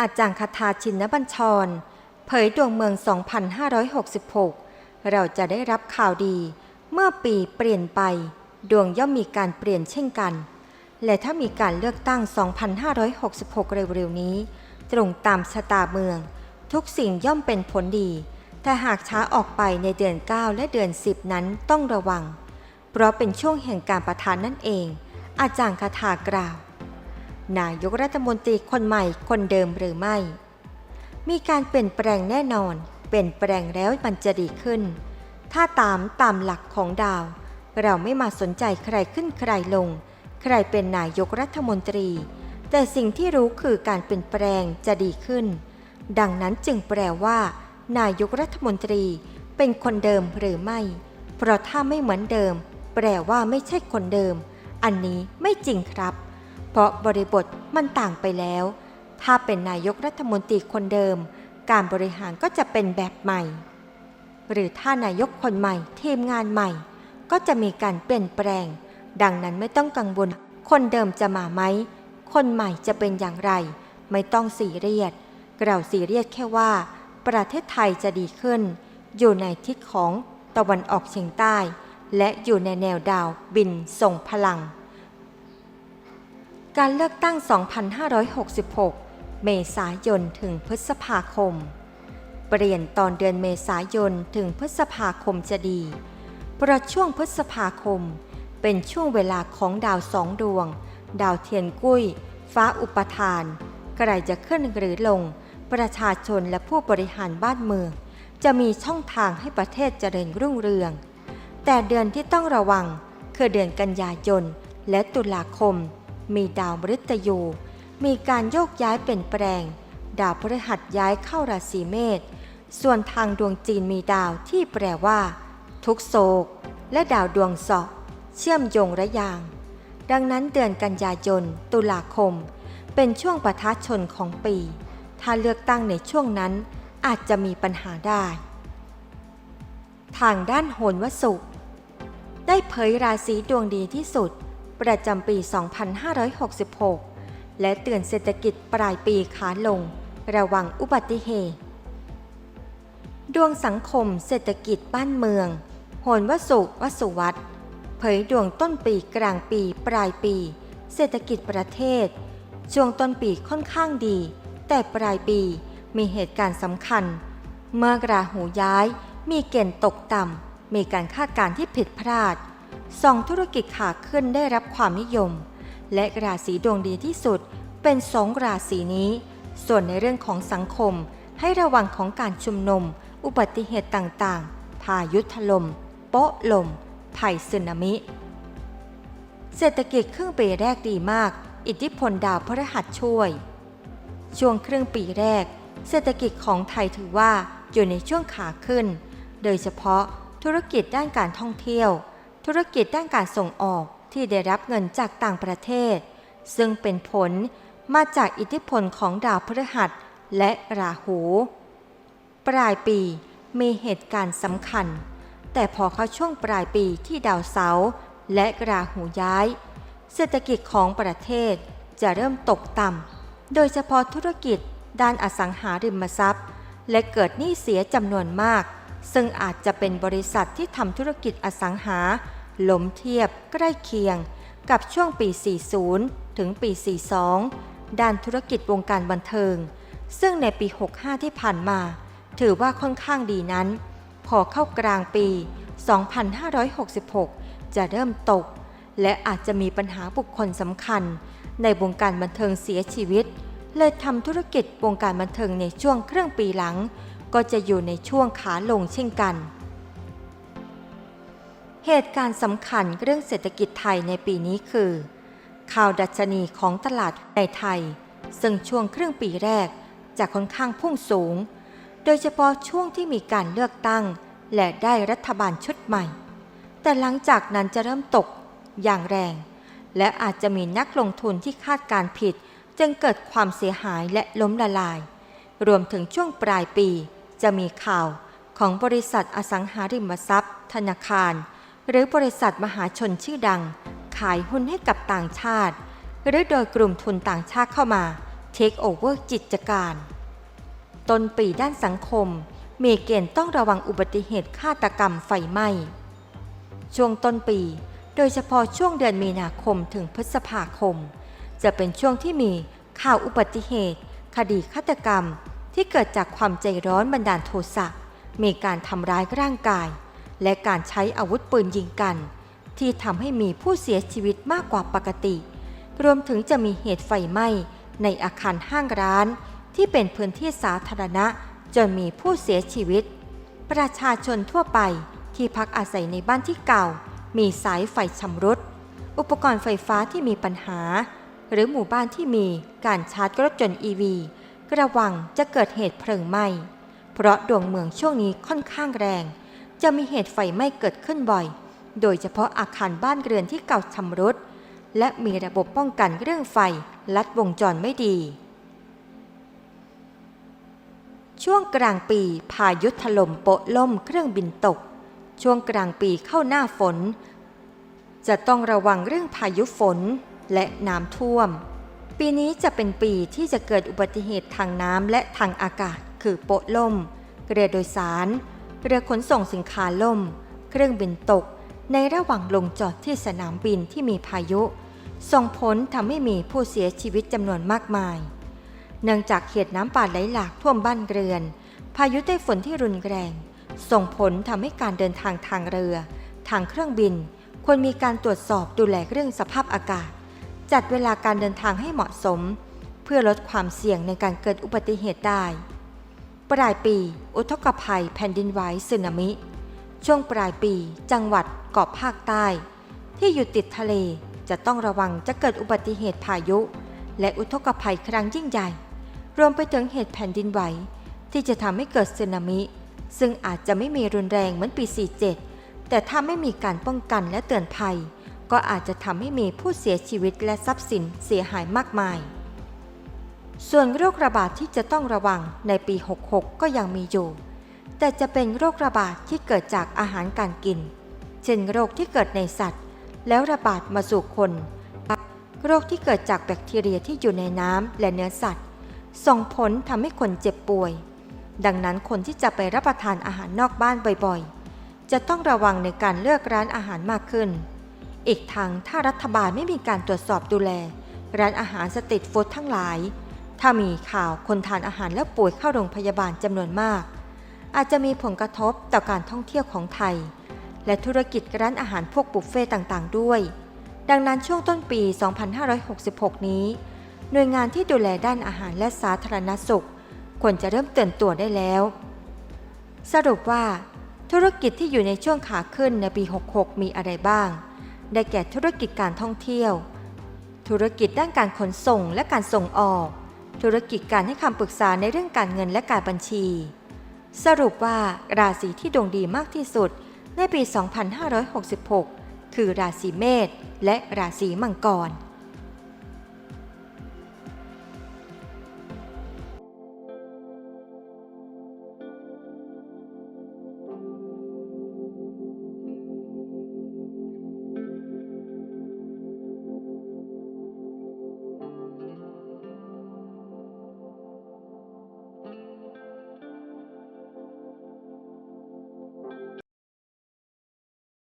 อาจารย์คาถาชินบัญชร เผยดวงเมือง 2566 เราจะได้รับข่าวดี เมื่อปีเปลี่ยนไป ดวงย่อมมีการเปลี่ยนเช่นกัน และถ้ามีการเลือกตั้ง 2566 เร็วๆนี้ ตรงตามชะตาเมือง ทุกสิ่งย่อมเป็นผลดี แต่หากช้าออกไปในเดือน 9 และเดือน 10 นั้นต้องระวัง เพราะเป็นช่วงแห่งการประทานนั่นเอง อาจารย์คาถากล่าว นายกรัฐมนตรีคนใหม่คนเดิมหรือไม่ มีการเปลี่ยนแปลงแน่นอน เปลี่ยนแปลงแล้วมันจะดีขึ้น ถ้าตามตามหลักของดาว เราไม่มาสนใจใครขึ้นใครลง ใครเป็นนายกรัฐมนตรี แต่สิ่งที่รู้คือการเปลี่ยนแปลงจะดีขึ้น ดังนั้นจึงแปลว่า นายกรัฐมนตรีเป็นคนเดิมหรือไม่ เพราะถ้าไม่เหมือนเดิม แปลว่าไม่ใช่คนเดิม อันนี้ไม่จริงครับ เพราะบริบทมันต่างไปแล้ว ถ้าเป็นนายกรัฐมนตรีคนเดิม การบริหารก็จะเป็นแบบใหม่ หรือถ้านายกคนใหม่ทีมงานใหม่ ก็จะมีการเปลี่ยนแปลง ดังนั้นไม่ต้องกังวล คนเดิมจะมาไหม คนใหม่จะเป็นอย่างไร ไม่ต้องสีเรียสเราสีเรียสแค่ว่า ประเทศไทยจะดีขึ้น อยู่ในทิศของตะวันออกเฉียงใต้ และอยู่ในแนวดาวบินส่งพลัง การเลือกตั้ง 2566 เมษายนถึงพฤษภาคม เปลี่ยนตอนเดือนเมษายนถึงพฤษภาคมจะดี เพราะช่วงพฤษภาคม เป็นช่วงเวลาของดาวสองดวง ดาวเทียนกุ้ย ฟ้าอุปทาน ใครจะขึ้นหรือลง ประชาชนและผู้บริหารบ้านเมือง จะมีช่องทางให้ประเทศเจริญรุ่งเรือง แต่เดือนที่ต้องระวังคือเดือนกันยายนและตุลาคม มีดาวมฤตยู มีการโยกย้ายเปลี่ยนแปลง ดาวพฤหัสย้ายเข้าราศีเมษ ส่วนทางดวงจีนมีดาวที่แปลว่า ทุกโศก และดาวดวงเสาะเชื่อมโยงระยาง ดังนั้นเดือนกันยายน ตุลาคม เป็นช่วงประทัชนของปี ถ้าเลือกตั้งในช่วงนั้นอาจจะมีปัญหาได้ ทางด้านโหนวสุข ได้เผยราศีดวงดีที่สุด ประจำปี 2566 และเตือนเศรษฐกิจปลายปีขาลง ระวังอุบัติเหตุ ดวงสังคมเศรษฐกิจบ้านเมือง โหนวสุวสุวัตเผยดวงต้นปีกลางปีปลายปี เศรษฐกิจประเทศ ช่วงต้นปีค่อนข้างดี แต่ปลายปีมีเหตุการณ์สำคัญ เมื่อราหูย้ายมีเกณฑ์ตกต่ำมีการคาดการณ์ที่ผิดพลาด สองธุรกิจขาขึ้นได้รับความนิยม และราศีดวงดีที่สุดเป็นสองราศีนี้ ส่วนในเรื่องของสังคม ให้ระวังของการชุมนุม อุบัติเหตุต่างๆ พายุถลม่มโป๊ะลม ภัยสึนามิ เศรษฐกิจครึ่งปีแรกดีมาก อิทธิพลดาวพฤหัสช่วย ช่วงครึ่งปีแรก เศรษฐกิจของไทยถือว่าอยู่ในช่วงขาขึ้น โดยเฉพาะธุรกิจด้านการท่องเที่ยว ธุรกิจด้านการส่งออกที่ได้รับเงินจากต่างประเทศ ซึ่งเป็นผลมาจากอิทธิพลของดาวพฤหัสและราหู ปลายปีมีเหตุการณ์สำคัญ แต่พอเข้าช่วงปลายปีที่ดาวเสาร์และราหูย้าย เศรษฐกิจของประเทศจะเริ่มตกต่ำ โดยเฉพาะธุรกิจด้านอสังหาริมทรัพย์ และเกิดหนี้เสียจำนวนมาก ซึ่งอาจจะเป็นบริษัทที่ทำธุรกิจอสังหาล้มเทียบใกล้เคียง กับช่วงปี 40 ถึงปี 42 ด้านธุรกิจวงการบันเทิง ซึ่งในปี 65 ที่ผ่านมา ถือว่าค่อนข้างดีนั้น พอเข้ากลางปี 2566 จะเริ่มตก และอาจจะมีปัญหาบุคคลสำคัญ ในวงการบันเทิงเสียชีวิต เลยทำธุรกิจวงการบันเทิงในช่วงครึ่งปีหลัง ก็จะอยู่ในช่วงขาลงเช่นกัน เหตุการณ์สำคัญเรื่องเศรษฐกิจไทยในปีนี้คือ ข่าวดัชนีของตลาดในไทย ซึ่งช่วงครึ่งปีแรกจะค่อนข้างพุ่งสูง โดยเฉพาะช่วงที่มีการเลือกตั้ง และได้รัฐบาลชุดใหม่ แต่หลังจากนั้นจะเริ่มตกอย่างแรง และอาจจะมีนักลงทุนที่คาดการผิด จึงเกิดความเสียหายและล้มละลาย รวมถึงช่วงปลายปี จะมีข่าวของบริษัทอสังหาริมทรัพย์ ธนาคาร หรือบริษัทมหาชนชื่อดัง ขายหุ้นให้กับต่างชาติ หรือโดยกลุ่มทุนต่างชาติเข้ามาเทคโอเวอร์กิจการ ต้นปีด้านสังคม มีเกณฑ์ต้องระวังอุบัติเหตุฆาตกรรมไฟไหม้ ช่วงต้นปี โดยเฉพาะช่วงเดือนมีนาคมถึงพฤษภาคม จะเป็นช่วงที่มีข่าวอุบัติเหตุ คดีฆาตกรรม ที่เกิดจากความใจร้อนบันดาลโทสะมีการทำร้ายร่างกาย และการใช้อาวุธปืนยิงกัน ที่ทำให้มีผู้เสียชีวิตมากกว่าปกติ รวมถึงจะมีเหตุไฟไหม้ในอาคารห้างร้าน ที่เป็นพื้นที่สาธารณะจนมีผู้เสียชีวิต ประชาชนทั่วไปที่พักอาศัยในบ้านที่เก่า มีสายไฟชำรุด อุปกรณ์ไฟฟ้าที่มีปัญหา หรือหมู่บ้านที่มีการชาร์จรถยนต์ EV ระวังจะเกิดเหตุเพลิงไหม้ เพราะดวงเมืองช่วงนี้ค่อนข้างแรง จะมีเหตุไฟไหม้เกิดขึ้นบ่อย โดยเฉพาะอาคารบ้านเรือนที่เก่าชำรุด และมีระบบป้องกันเรื่องไฟลัดวงจรไม่ดี ช่วงกลางปีพายุถล่มโปะล่มเครื่องบินตก ช่วงกลางปีเข้าหน้าฝน จะต้องระวังเรื่องพายุฝนและน้ำท่วม ปีนี้จะเป็นปีที่จะเกิดอุบัติเหตุทางน้ำและทางอากาศ คือโปะล่ม เรือโดยสาร เรือขนส่งสินค้าล่ม เครื่องบินตก ในระหว่างลงจอดที่สนามบินที่มีพายุ ส่งผลทำให้มีผู้เสียชีวิตจำนวนมากมาย เนื่องจากเหตุน้ำป่าไหลหลากท่วมบ้านเรือน พายุไต้ฝนที่รุนแรง ส่งผลทำให้การเดินทางทางเรือ ทางเครื่องบิน ควรมีการตรวจสอบดูแลเรื่องสภาพอากาศ จัดเวลาการเดินทางให้เหมาะสม เพื่อลดความเสี่ยงในการเกิดอุบัติเหตุได้ ปลายปี อุทกภัย แผ่นดินไหวสึนามิ ช่วงปลายปี จังหวัดเกาะภาคใต้ ที่อยู่ติดทะเลจะต้องระวังจะเกิดอุบัติเหตุพายุ และอุทกภัยครั้งยิ่งใหญ่ รวมไปถึงเหตุแผ่นดินไหว ที่จะทำให้เกิดสึนามิ ซึ่งอาจจะไม่มีรุนแรงเหมือนปี 47 แต่ถ้าไม่มีการป้องกันและเตือนภัย ก็อาจจะทำให้มีผู้เสียชีวิตและทรัพย์สินเสียหายมากมาย ส่วนโรคระบาดที่จะต้องระวังในปี 66 ก็ยังมีอยู่ แต่จะเป็นโรคระบาดที่เกิดจากอาหารการกิน เช่นโรคที่เกิดในสัตว์ แล้วระบาดมาสู่คน โรคที่เกิดจากแบคทีเรียที่อยู่ในน้ำและเนื้อสัตว์ ส่งผลทำให้คนเจ็บป่วย ดังนั้นคนที่จะไปรับประทานอาหารนอกบ้านบ่อยๆ จะต้องระวังในการเลือกร้านอาหารมากขึ้น อีกทางถ้ารัฐบาลไม่มีการตรวจสอบดูแล ร้านอาหารสตรีทฟู้ดทั้งหลาย ถ้ามีข่าวคนทานอาหารแล้วป่วยเข้าโรงพยาบาลจำนวนมาก อาจจะมีผลกระทบต่อการท่องเที่ยวของไทย และธุรกิจร้านอาหารพวกบุฟเฟ่ต์ต่างๆ ด้วย ดังนั้นช่วงต้นปี 2566 นี้ หน่วยงานที่ดูแลด้านอาหารและสาธารณสุข ควรจะเริ่มเตือนตัวได้แล้ว สรุปว่า ธุรกิจที่อยู่ในช่วงขาขึ้นในปี 66 มีอะไรบ้าง ได้แก่ธุรกิจการท่องเที่ยว ธุรกิจด้านการขนส่งและการส่งออก ธุรกิจการให้คำปรึกษาในเรื่องการเงินและการบัญชี สรุปว่าราศีที่ดวงดีมากที่สุดในปี 2566 คือราศีเมษและราศีมังกร